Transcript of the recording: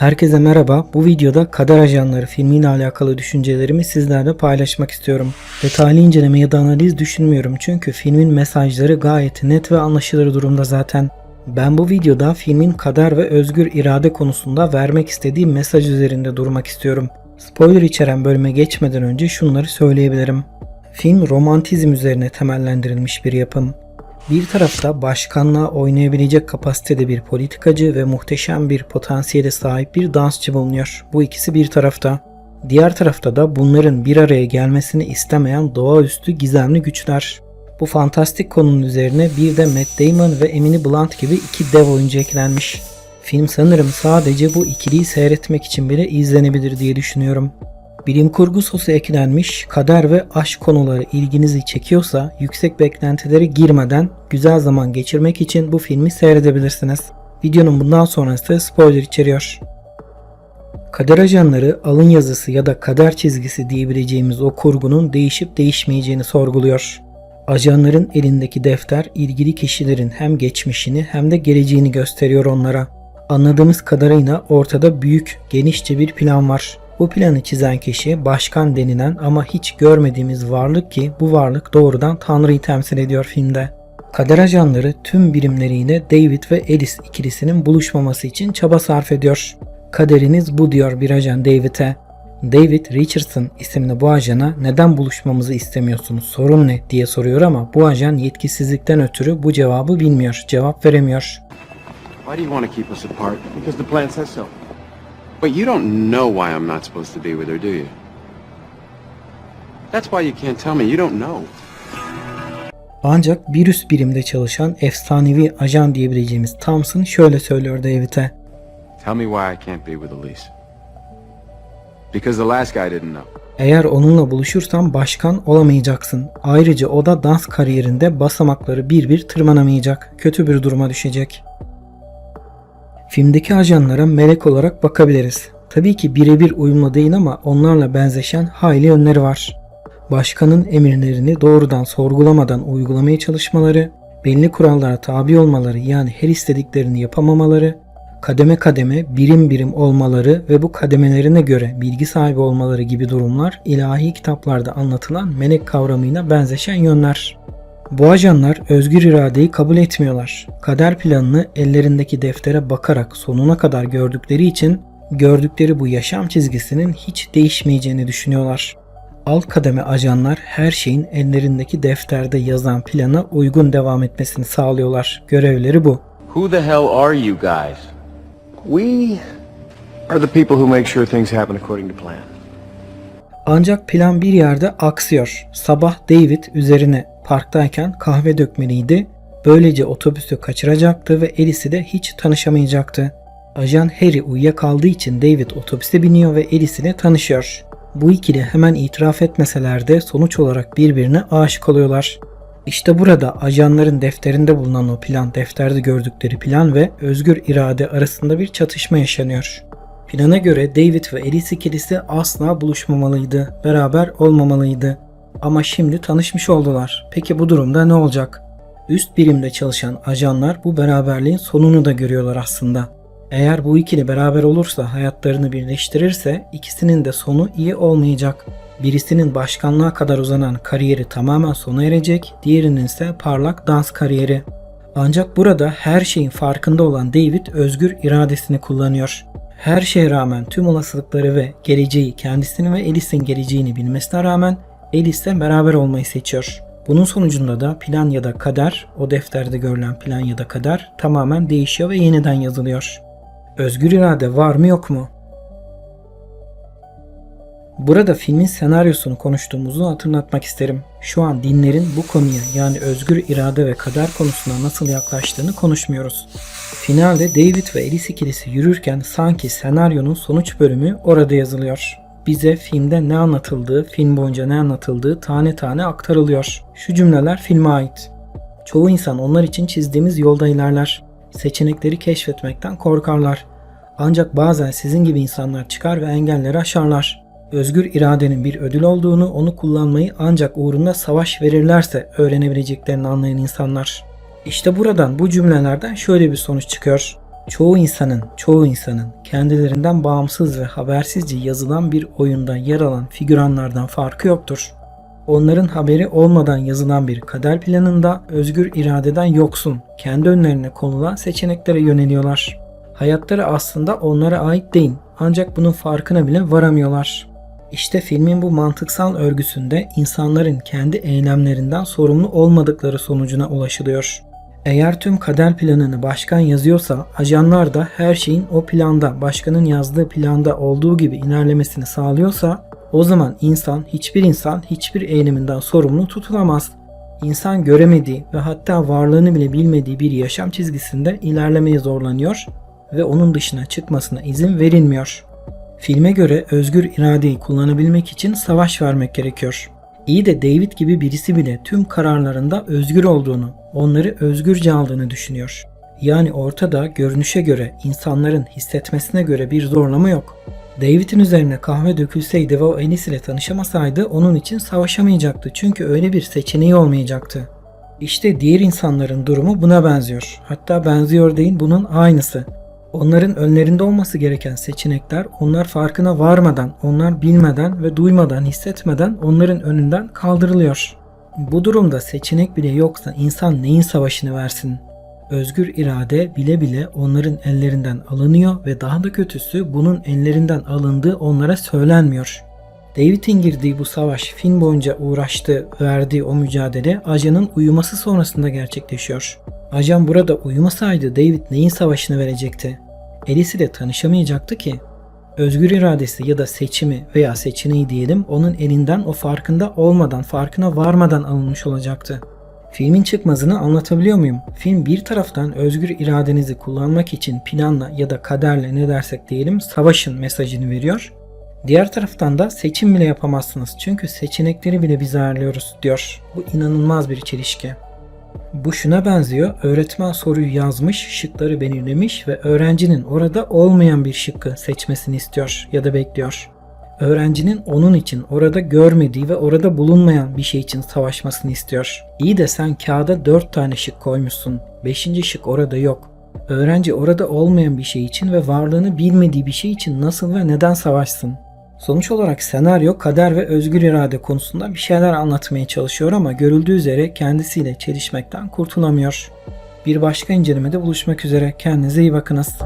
Herkese merhaba. Bu videoda Kader Ajanları filmiyle alakalı düşüncelerimi sizlerle paylaşmak istiyorum. Detaylı inceleme ya da analiz düşünmüyorum çünkü filmin mesajları gayet net ve anlaşılır durumda zaten. Ben bu videoda filmin kader ve özgür irade konusunda vermek istediği mesaj üzerinde durmak istiyorum. Spoiler içeren bölüme geçmeden önce şunları söyleyebilirim. Film romantizm üzerine temellendirilmiş bir yapım. Bir tarafta başkanlığa oynayabilecek kapasitede bir politikacı ve muhteşem bir potansiyele sahip bir dansçı bulunuyor. Bu ikisi bir tarafta. Diğer tarafta da bunların bir araya gelmesini istemeyen doğaüstü gizemli güçler. Bu fantastik konunun üzerine bir de Matt Damon ve Emily Blunt gibi iki dev oyuncu eklenmiş. Film sanırım sadece bu ikiliyi seyretmek için bile izlenebilir diye düşünüyorum. Bilim kurgu sosu eklenmiş, kader ve aşk konuları ilginizi çekiyorsa yüksek beklentilere girmeden güzel zaman geçirmek için bu filmi seyredebilirsiniz. Videonun bundan sonrası spoiler içeriyor. Kader ajanları alın yazısı ya da kader çizgisi diyebileceğimiz o kurgunun değişip değişmeyeceğini sorguluyor. Ajanların elindeki defter ilgili kişilerin hem geçmişini hem de geleceğini gösteriyor onlara. Anladığımız kadarıyla ortada büyük, genişçe bir plan var. Bu planı çizen kişi başkan denilen ama hiç görmediğimiz varlık ki bu varlık doğrudan Tanrı'yı temsil ediyor filmde. Kader ajanları tüm birimleriyle David ve Alice ikilisinin buluşmaması için çaba sarf ediyor. Kaderiniz bu diyor bir ajan David'e. David Richardson isimli bu ajana neden buluşmamızı istemiyorsunuz sorun ne diye soruyor ama bu ajan yetkisizlikten ötürü bu cevabı bilmiyor, cevap veremiyor. Why do you want to keep us apart? Because the plan says so. But you don't know why I'm not supposed to be with her, do you? That's why you can't tell me. You don't know. Ancak bir üst birimde çalışan efsanevi ajan diyebileceğimiz Thompson şöyle söylüyor David'e. Tell me why I can't be with Elise. Because the last guy didn't know. Eğer onunla buluşursan başkan olamayacaksın. Ayrıca o da dans kariyerinde basamakları bir bir tırmanamayacak. Kötü bir duruma düşecek. Filmdeki ajanlara melek olarak bakabiliriz. Tabii ki birebir uyumlu değil ama onlarla benzeşen hayli yönleri var. Başkanın emirlerini doğrudan sorgulamadan uygulamaya çalışmaları, belli kurallara tabi olmaları yani her istediklerini yapamamaları, kademe kademe birim birim olmaları ve bu kademelerine göre bilgi sahibi olmaları gibi durumlar ilahi kitaplarda anlatılan melek kavramıyla benzeşen yönler. Bu ajanlar özgür iradeyi kabul etmiyorlar. Kader planını ellerindeki deftere bakarak sonuna kadar gördükleri için gördükleri bu yaşam çizgisinin hiç değişmeyeceğini düşünüyorlar. Alt kademe ajanlar her şeyin ellerindeki defterde yazan plana uygun devam etmesini sağlıyorlar. Görevleri bu. Who the hell are you guys? We are the people who make sure things happen according to plan. Ancak plan bir yerde aksıyor. Sabah David üzerine parktayken kahve dökmeliydi. Böylece otobüsü kaçıracaktı ve Alice'i de hiç tanışamayacaktı. Ajan Harry uyuyakaldığı için David otobüse biniyor ve Alice ile tanışıyor. Bu ikili hemen itiraf etmeseler de sonuç olarak birbirine aşık oluyorlar. İşte burada ajanların defterinde bulunan o plan, defterde gördükleri plan ve özgür irade arasında bir çatışma yaşanıyor. Plana göre David ve Alice ikilisi asla buluşmamalıydı, beraber olmamalıydı. Ama şimdi tanışmış oldular. Peki bu durumda ne olacak? Üst birimde çalışan ajanlar bu beraberliğin sonunu da görüyorlar aslında. Eğer bu ikili beraber olursa, hayatlarını birleştirirse ikisinin de sonu iyi olmayacak. Birisinin başkanlığa kadar uzanan kariyeri tamamen sona erecek, diğerinin ise parlak dans kariyeri. Ancak burada her şeyin farkında olan David özgür iradesini kullanıyor. Her şeye rağmen tüm olasılıkları ve geleceği kendisini ve Alice'in geleceğini bilmesine rağmen Alice'le beraber olmayı seçiyor. Bunun sonucunda da plan ya da kader, o defterde görülen plan ya da kader tamamen değişiyor ve yeniden yazılıyor. Özgür irade var mı yok mu? Burada filmin senaryosunu konuştuğumuzu hatırlatmak isterim. Şu an dinlerin bu konuya yani özgür irade ve kader konusuna nasıl yaklaştığını konuşmuyoruz. Finalde David ve Alice ikilisi yürürken sanki senaryonun sonuç bölümü orada yazılıyor. Bize filmde ne anlatıldığı, film boyunca ne anlatıldığı tane tane aktarılıyor. Şu cümleler filme ait. Çoğu insan onlar için çizdiğimiz yolda ilerler. Seçenekleri keşfetmekten korkarlar. Ancak bazen sizin gibi insanlar çıkar ve engelleri aşarlar. Özgür iradenin bir ödül olduğunu, onu kullanmayı ancak uğrunda savaş verirlerse öğrenebileceklerini anlayan insanlar. İşte buradan bu cümlelerden şöyle bir sonuç çıkıyor. Çoğu insanın, çoğu insanın kendilerinden bağımsız ve habersizce yazılan bir oyunda yer alan figüranlardan farkı yoktur. Onların haberi olmadan yazılan bir kader planında özgür iradeden yoksun, kendi önlerine konulan seçeneklere yöneliyorlar. Hayatları aslında onlara ait değil ancak bunun farkına bile varamıyorlar. İşte filmin bu mantıksal örgüsünde insanların kendi eylemlerinden sorumlu olmadıkları sonucuna ulaşılıyor. Eğer tüm kader planını başkan yazıyorsa ajanlar da her şeyin o planda, başkanın yazdığı planda olduğu gibi ilerlemesini sağlıyorsa o zaman insan, hiçbir insan hiçbir eyleminden sorumlu tutulamaz. İnsan göremediği ve hatta varlığını bile bilmediği bir yaşam çizgisinde ilerlemeye zorlanıyor ve onun dışına çıkmasına izin verilmiyor. Filme göre özgür iradeyi kullanabilmek için savaş vermek gerekiyor. İyi de David gibi birisi bile tüm kararlarında özgür olduğunu, onları özgürce aldığını düşünüyor. Yani ortada görünüşe göre, insanların hissetmesine göre bir zorlama yok. David'in üzerine kahve dökülseydi ve o Alice ile tanışamasaydı onun için savaşamayacaktı çünkü öyle bir seçeneği olmayacaktı. İşte diğer insanların durumu buna benziyor. Hatta benziyor değil bunun aynısı. Onların önlerinde olması gereken seçenekler onlar farkına varmadan, onlar bilmeden ve duymadan, hissetmeden onların önünden kaldırılıyor. Bu durumda seçenek bile yoksa insan neyin savaşını versin? Özgür irade bile bile onların ellerinden alınıyor ve daha da kötüsü bunun ellerinden alındığı onlara söylenmiyor. David'in girdiği bu savaş film boyunca uğraştığı, verdiği o mücadele ajanın uyuması sonrasında gerçekleşiyor. Ajan burada uyumasaydı David neyin savaşını verecekti? Alice ile tanışamayacaktı ki. Özgür iradesi ya da seçimi veya seçeneği diyelim onun elinden o farkında olmadan, farkına varmadan alınmış olacaktı. Filmin çıkmazını anlatabiliyor muyum? Film bir taraftan özgür iradenizi kullanmak için planla ya da kaderle ne dersek diyelim savaşın mesajını veriyor. Diğer taraftan da seçim bile yapamazsınız çünkü seçenekleri bile biz ayarlıyoruz diyor. Bu inanılmaz bir çelişki. Bu şuna benziyor. Öğretmen soruyu yazmış, şıkları belirlemiş ve öğrencinin orada olmayan bir şıkkı seçmesini istiyor ya da bekliyor. Öğrencinin onun için orada görmediği ve orada bulunmayan bir şey için savaşmasını istiyor. İyi de sen kağıda 4 tane şık koymuşsun. 5. şık orada yok. Öğrenci orada olmayan bir şey için ve varlığını bilmediği bir şey için nasıl ve neden savaşsın? Sonuç olarak senaryo kader ve özgür irade konusunda bir şeyler anlatmaya çalışıyor ama görüldüğü üzere kendisiyle çelişmekten kurtulamıyor. Bir başka incelemede buluşmak üzere. Kendinize iyi bakınız.